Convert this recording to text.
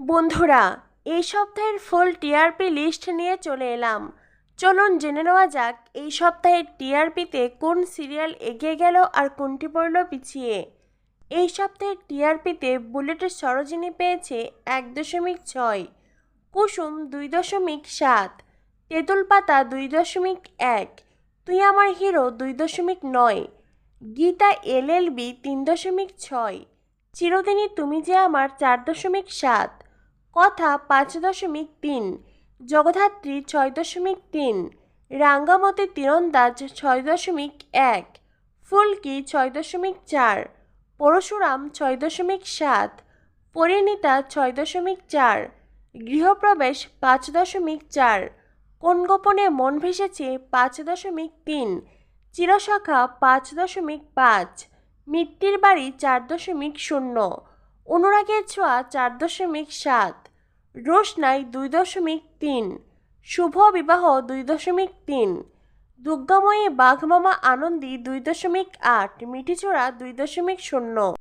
বন্ধুরা, এই সপ্তাহের ফুল টিআরপি লিস্ট নিয়ে চলে এলাম। চলুন জেনে নেওয়া যাক, এই সপ্তাহের টিআরপিতে কোন সিরিয়াল এগিয়ে গেল আর কোনটি পড়ল পিছিয়ে। এই সপ্তাহের টিআরপিতে বুলেটের সরোজিনী পেয়েছে এক দশমিক ছয়, কুসুম দুই দশমিক সাত, তেঁতুল পাতা দুই দশমিক এক, তুই আমার হিরো দুই দশমিক নয়, গীতা এলএলবি তিন দশমিক ছয়, চিরদিনই তুমি যে আমার চার দশমিক সাত। কথা পাঁচ দশমিক তিন, জগধাত্রী ছয় দশমিক তিন, রাঙ্গামতি তীরন্দাজ ছয় দশমিক এক, ফুলকি ছয় দশমিক চার, পরশুরাম ছয় দশমিক সাত, পরিণীতা ছয় দশমিক চার, গৃহপ্রবেশ পাঁচ দশমিক চার, কোন গোপনে মন ভেসেছে পাঁচ দশমিক তিন, চিরশাখা পাঁচ দশমিক পাঁচ, মিট্টির বাড়ি চার দশমিক শূন্য, অনুরাগের ছোঁয়া চার দশমিক সাত রোশনাই দুই দশমিক তিন। শুভ বিবাহ দুই দশমিক তিন। দুর্গাময়ী বাঘমামা আনন্দী দুই দশমিক আট। মিঠিচোড়া দুই দশমিক শূন্য।